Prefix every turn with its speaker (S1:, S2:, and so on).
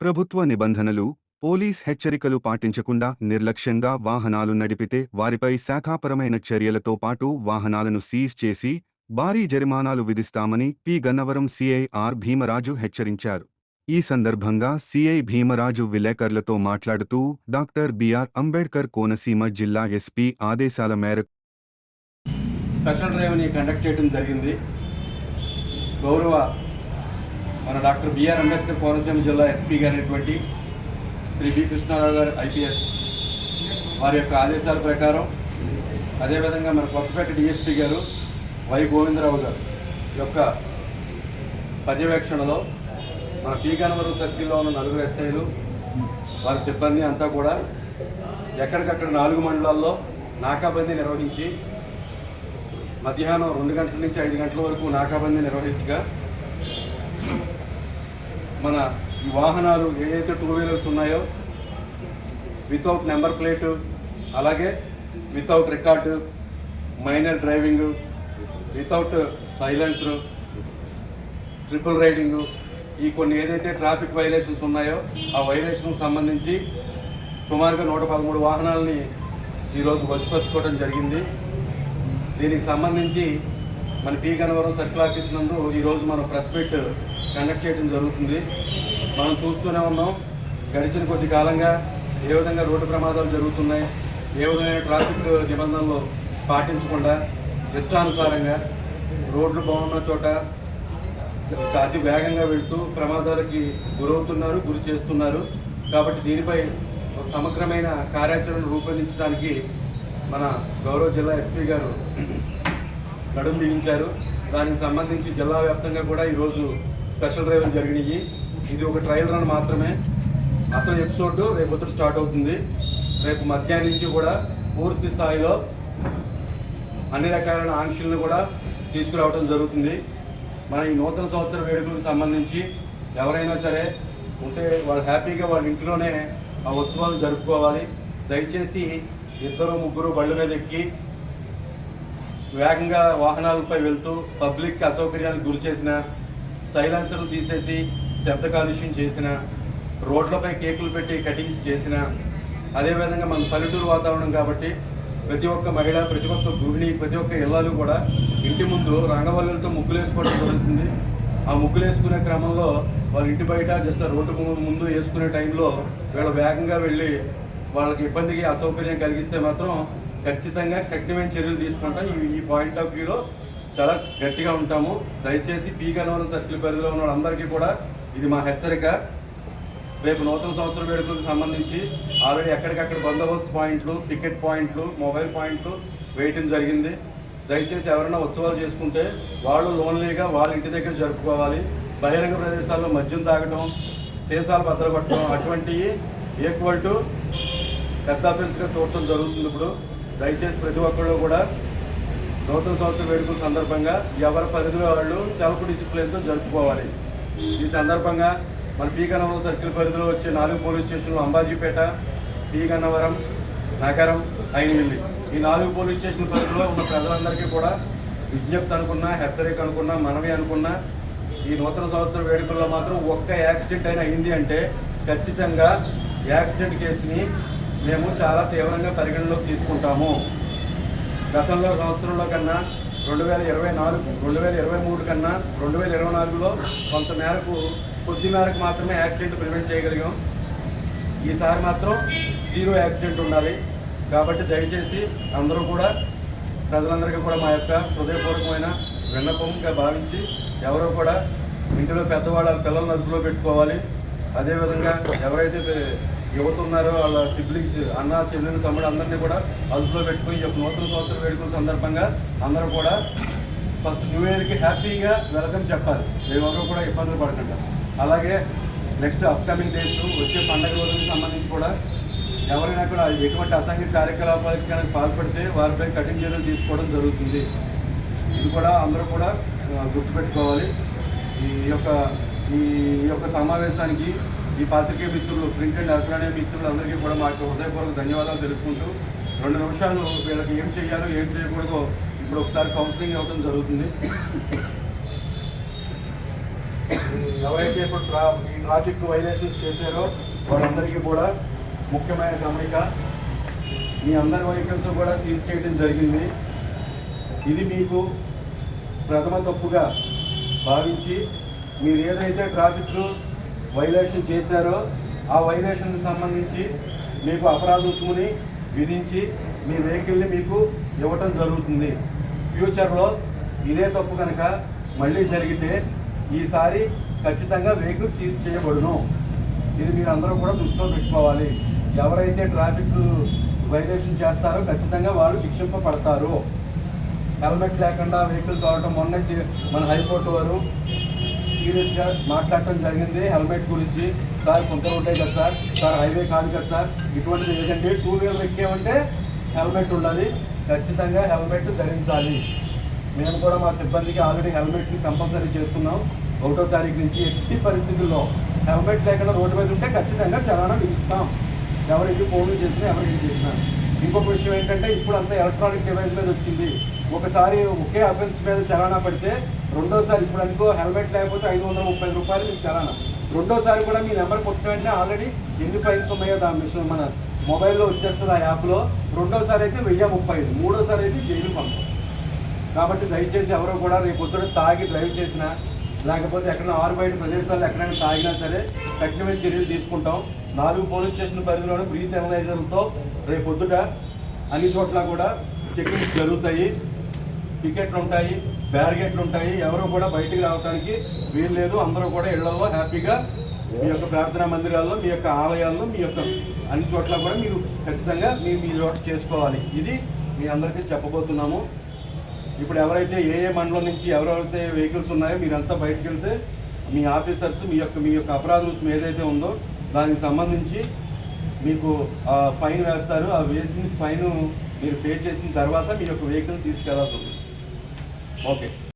S1: ప్రభుత్వ నిబంధనలు పోలీస్ హెచ్చరికలు పాటించకుండా నిర్లక్ష్యంగా వాహనాలు నడిపితే వారిపై శాఖాపరమైన చర్యలతో పాటు వాహనాలను సీజ్ చేసి భారీ జరిమానాలు విధిస్తామని పి. గన్నవరం సిఐ ఆర్. భీమరాజు హెచ్చరించారు. ఈ సందర్భంగా సిఐ భీమరాజు విలేకరులతో మాట్లాడుతూ డాక్టర్ బిఆర్ అంబేడ్కర్ కోనసీమ జిల్లా ఎస్పీ ఆదేశాల మేరకు
S2: స్పెషల్ డ్రైవ్ని కండక్ట్ చేయడం జరిగింది. గౌరవ మన డాక్టర్ బిఆర్ అంబేద్కర్ కోనసీమ జిల్లా ఎస్పీ గారైనటువంటి శ్రీ బి కృష్ణారావు గారు ఐపీఎస్ వారి యొక్క ఆదేశాల ప్రకారం అదేవిధంగా మన కొత్తపేట డిఎస్పీ గారు వై గోవిందరావు గారు యొక్క పర్యవేక్షణలో మన పీ గన్నవరం సర్కిల్లో ఉన్న నలుగురు ఎస్ఐలు వారి సిబ్బంది అంతా కూడా ఎక్కడికక్కడ నాలుగు మండలాల్లో నాకాబందీ నిర్వహించి మధ్యాహ్నం రెండు గంటల నుంచి ఐదు గంటల వరకు నాకాబందీ నిర్వహించగా మన ఈ వాహనాలు ఏదైతే టూ వీలర్స్ ఉన్నాయో వితౌట్ నెంబర్ ప్లేటు అలాగే without record minor driving without silence triple riding ఈ కొన్ని ఏదైతే ట్రాఫిక్ వైలేషన్స్ ఉన్నాయో ఆ వైలేషన్కి సంబంధించి సుమారుగా నూట పదమూడు వాహనాలని ఈరోజు వసిపరచుకోవడం జరిగింది. దీనికి సంబంధించి మన పీ గన్నవరం సర్కిల్ ఆఫీస్ నందు ఈరోజు మనం ప్రెస్ మీట్ కండక్ట్ చేయడం జరుగుతుంది. మనం చూస్తూనే ఉన్నాం. గడిచిన కొద్ది కాలంగా ఏ విధంగా రోడ్డు ప్రమాదాలు జరుగుతున్నాయి ఏ విధమైన ట్రాఫిక్ నిబంధనలు పాటించకుండా ఇష్టానుసారంగా రోడ్లు బాగున్న చోట అతి వేగంగా వెళ్తూ ప్రమాదాలకి గురవుతున్నారు గురి చేస్తున్నారు. కాబట్టి దీనిపై సమగ్రమైన కార్యాచరణ రూపొందించడానికి మన గౌరవ జిల్లా ఎస్పీ గారు నడుము బిగించారు దానికి సంబంధించి జిల్లా వ్యాప్తంగా కూడా ఈరోజు స్పెషల్ డ్రైవ్లు జరిగినాయి. ఇది ఒక ట్రయల్ రన్ మాత్రమే. అసలు ఎపిసోడ్ రేపు పొద్దుట స్టార్ట్ అవుతుంది. రేపు మధ్యాహ్నం నుంచి కూడా పూర్తి స్థాయిలో అన్ని రకాలైన ఆంక్షలను కూడా తీసుకురావడం జరుగుతుంది. మన ఈ నూతన సంవత్సర వేడుకలకు సంబంధించి ఎవరైనా సరే ఉంటే వాళ్ళు హ్యాపీగా వాళ్ళ ఇంట్లోనే ఆ ఉత్సవాలు జరుపుకోవాలి. దయచేసి ఇద్దరు ముగ్గురు బళ్ళ మీద ఎక్కి వేగంగా వాహనాలపై వెళ్తూ పబ్లిక్ అసౌకర్యానికి గురి చేసిన సైలెన్సర్లు తీసేసి శబ్ద కాలుష్యం చేసిన రోడ్లపై కేకులు పెట్టి కటింగ్స్ చేసిన అదేవిధంగా మన పల్లెటూరు వాతావరణం కాబట్టి ప్రతి ఒక్క మహిళ ప్రతి ఒక్క గృహిణి ప్రతి ఒక్క ఇళ్ళాలు కూడా ఇంటి ముందు రంగవల్లులతో ముగ్గులు వేసుకోవడం జరుగుతుంది. ఆ ముగ్గులు వేసుకునే క్రమంలో వాళ్ళ ఇంటి బయట జస్ట్ రోడ్డు ముందు వేసుకునే టైంలో వీళ్ళు వేగంగా వెళ్ళి వాళ్ళకి ఇబ్బందికి అసౌకర్యం కలిగిస్తే మాత్రం ఖచ్చితంగా కఠినమైన చర్యలు తీసుకుంటాం. ఈ ఈ పాయింట్ ఆఫ్ వ్యూలో చాలా గట్టిగా ఉంటాము. దయచేసి పీ గన్నవరం సర్కిల్ పరిధిలో ఉన్న వాళ్ళందరికీ కూడా ఇది మా హెచ్చరిక. రేపు నూతన సంవత్సర వేడుకలకు సంబంధించి ఆల్రెడీ ఎక్కడికక్కడ బందోబస్తు పాయింట్లు టికెట్ పాయింట్లు మొబైల్ పాయింట్లు వేయటం జరిగింది. దయచేసి ఎవరైనా ఉత్సవాలు చేసుకుంటే వాళ్ళు లోన్లీగా వాళ్ళ ఇంటి దగ్గర జరుపుకోవాలి. బహిరంగ ప్రదేశాల్లో మద్యం తాగటం సీసాలు భద్రపడటం అటువంటివి ఈక్వల్ టు పెద్ద అఫెన్స్గా చూడటం జరుగుతుంది ఇప్పుడు. దయచేసి ప్రతి ఒక్కళ్ళు కూడా నూతన సంవత్సర వేడుకల సందర్భంగా ఎవరి పరిధిలో వాళ్ళు సెల్ఫ్ డిసిప్లిన్తో జరుపుకోవాలి. ఈ సందర్భంగా మన పీ గన్నవరం సర్కిల్ పరిధిలో వచ్చే నాలుగు పోలీస్ స్టేషన్లు అంబాజీపేట పీ గన్నవరం నగరం అయింది ఈ నాలుగు పోలీస్ స్టేషన్ పరిధిలో ఉన్న ప్రజలందరికీ కూడా విజ్ఞప్తి అనుకున్నా హెచ్చరిక అనుకున్నా మనవి అనుకున్నా ఈ నూతన సంవత్సర వేడుకల్లో మాత్రం ఒక్క యాక్సిడెంట్ అయినా అయింది అంటే ఖచ్చితంగా యాక్సిడెంట్ కేసుని మేము చాలా తీవ్రంగా పరిగణలోకి తీసుకుంటాము. గతంలో సంవత్సరంలో కన్నా రెండు వేల ఇరవై నాలుగు రెండు వేల ఇరవై మూడు కన్నా రెండు వేల ఇరవై నాలుగులో కొంత మేరకు కొద్ది మేరకు మాత్రమే యాక్సిడెంట్ ప్రివెంట్ చేయగలిగాం. ఈసారి మాత్రం జీరో యాక్సిడెంట్ ఉండాలి. కాబట్టి దయచేసి అందరూ కూడా ప్రజలందరికీ కూడా మా యొక్క హృదయపూర్వకమైన విన్నపంగా భావించి ఎవరో కూడా ఇంటిలో పెద్దవాళ్ళ పిల్లల్ని అదుపులో పెట్టుకోవాలి. అదేవిధంగా ఎవరైతే యువత ఉన్నారో వాళ్ళ సిబ్లింగ్స్ అన్న చెల్లెలు తమ్ముడు అందరినీ కూడా అదుపులో పెట్టుకుని ఈ యొక్క నూతన సంవత్సర వేడుకల సందర్భంగా అందరూ కూడా ఫస్ట్ న్యూ ఇయర్కి హ్యాపీగా వెల్కమ్ చెప్పాలి. ఎవరు కూడా ఇబ్బందులు పడకుండా. అలాగే నెక్స్ట్ అప్కమింగ్ డేస్ వచ్చే పండగ రోజులకు సంబంధించి కూడా ఎవరైనా కూడా ఎటువంటి అసాంఘిక కార్యకలాపాలకి కనుక పాల్పడితే వారిపై కఠిన చర్యలు తీసుకోవడం జరుగుతుంది. ఇది కూడా అందరూ కూడా గుర్తుపెట్టుకోవాలి. ఈ యొక్క ఈ యొక్క సమావేశానికి ఈ పాత్రికేయ మిత్రులు ప్రింట్ అండ్ ఎలక్ట్రానిక్ మిత్రులు అందరికీ కూడా మాకు హృదయపూర్వక ధన్యవాదాలు తెలుపుకుంటూ రెండు నిమిషాలు వీళ్ళకి ఏం చేయాలో ఏం చేయకూడదో ఇప్పుడు ఒకసారి కౌన్సిలింగ్ ఇవ్వడం జరుగుతుంది. ఎవరైతే ఇప్పుడు ఈ ట్రాఫిక్ వైలేషన్స్ చేశారో వాళ్ళందరికీ కూడా ముఖ్యమైన గమనిక మీ అందరి వెహికల్స్ కూడా సీజ్ చేయడం జరిగింది. ఇది మీకు ప్రథమ తప్పుగా భావించి మీరు ఏదైతే ట్రాఫిక్ వైలేషన్ చేశారో ఆ వైలేషన్కి సంబంధించి మీకు అపరాధ రుసుముని విధించి మీ వెహికల్ని మీకు ఇవ్వటం జరుగుతుంది. ఫ్యూచర్లో ఇదే తప్పు కనుక మళ్ళీ జరిగితే ఈసారి ఖచ్చితంగా వెహికల్ సీజ్ చేయబడును. ఇది మీరు అందరూ కూడా దృష్టిలో పెట్టుకోవాలి. ఎవరైతే ట్రాఫిక్ వైలేషన్ చేస్తారో ఖచ్చితంగా వాళ్ళు శిక్షింపబడతారు. హెల్మెట్ లేకుండా వెహికల్ తోలటం మొన్న మన హైకోర్టు వారు సీరియస్గా మాట్లాడటం జరిగింది. హెల్మెట్ గురించి సార్ కొంత ఉంటాయి కదా సార్. సార్ హైవే కాదు కదా సార్. ఇటువంటిది ఏదంటే టూ వీలర్ ఎక్కేమంటే హెల్మెట్ ఉండాలి. ఖచ్చితంగా హెల్మెట్ ధరించాలి. మేము కూడా మా సిబ్బందికి ఆల్రెడీ హెల్మెట్ని కంపల్సరీ చేస్తున్నాం. ఒకటో తారీఖు నుంచి ఎట్టి పరిస్థితుల్లో హెల్మెట్ లేకుండా రోడ్డు మీద ఉంటే ఖచ్చితంగా చలానా విధిస్తాం ఎవరికి ఫోన్లు చేసినా ఎవరికి చేసినా. ఇంకొక విషయం ఏంటంటే ఇప్పుడు అంతా ఎలక్ట్రానిక్ డివైస్ మీద వచ్చింది. ఒకసారి ఒకే అఫెన్స్ మీద చలానా పడితే రెండోసారి ఇప్పుడు అనుకో హెల్మెట్ లేకపోతే ఐదు వందల ముప్పై రూపాయలు మీకు చలానా. రెండోసారి కూడా మీ నెంబర్ కొట్టిన వెంటనే ఆల్రెడీ ఎన్ని ఫైన్స్ ఉన్నాయో దాని మిషన్ మన మొబైల్లో వచ్చేస్తుంది ఆ యాప్లో. రెండోసారి అయితే వెయ్యి ముప్పై ఐదు మూడోసారి అయితే జైలు పంపం. కాబట్టి దయచేసి ఎవరో కూడా రేపు పొద్దున తాగి డ్రైవ్ చేసినా లేకపోతే ఎక్కడైనా ఆరు బయట ప్రదేశాలు ఎక్కడైనా తాగినా సరే కఠినమైన చర్యలు తీసుకుంటాం. నాలుగు పోలీస్ స్టేషన్ పరిధిలోనే బ్రీత్ ఎనలైజర్లతో రేపు పొద్దుట అన్ని చోట్ల కూడా చెకింగ్స్ జరుగుతాయి. టికెట్లు ఉంటాయి. బ్యారిగేట్లు ఉంటాయి. ఎవరు కూడా బయటికి రావడానికి వీలు లేదు. అందరూ కూడా ఇళ్ళలో హ్యాపీగా మీ యొక్క ప్రార్థనా మందిరాల్లో మీ యొక్క ఆలయాల్లో మీ యొక్క అన్ని చోట్ల కూడా మీరు ఖచ్చితంగా మీరు మీ చోట చేసుకోవాలి. ఇది మీ అందరికీ చెప్పబోతున్నాము. ఇప్పుడు ఎవరైతే ఏ ఏ మండలం నుంచి ఎవరెవరైతే వెహికల్స్ ఉన్నాయో మీరంతా బయటకు వెళ్తే మీ ఆఫీసర్స్ మీ యొక్క మీ యొక్క అపరాధ రుసుము ఏదైతే ఉందో దానికి సంబంధించి మీకు ఆ ఫైన్ వేస్తారు. ఆ వేసిన ఫైన్ మీరు పే చేసిన తర్వాత మీ యొక్క వెహికల్ తీసుకెళ్ళాల్సి ఉంటుంది ಓಕೆ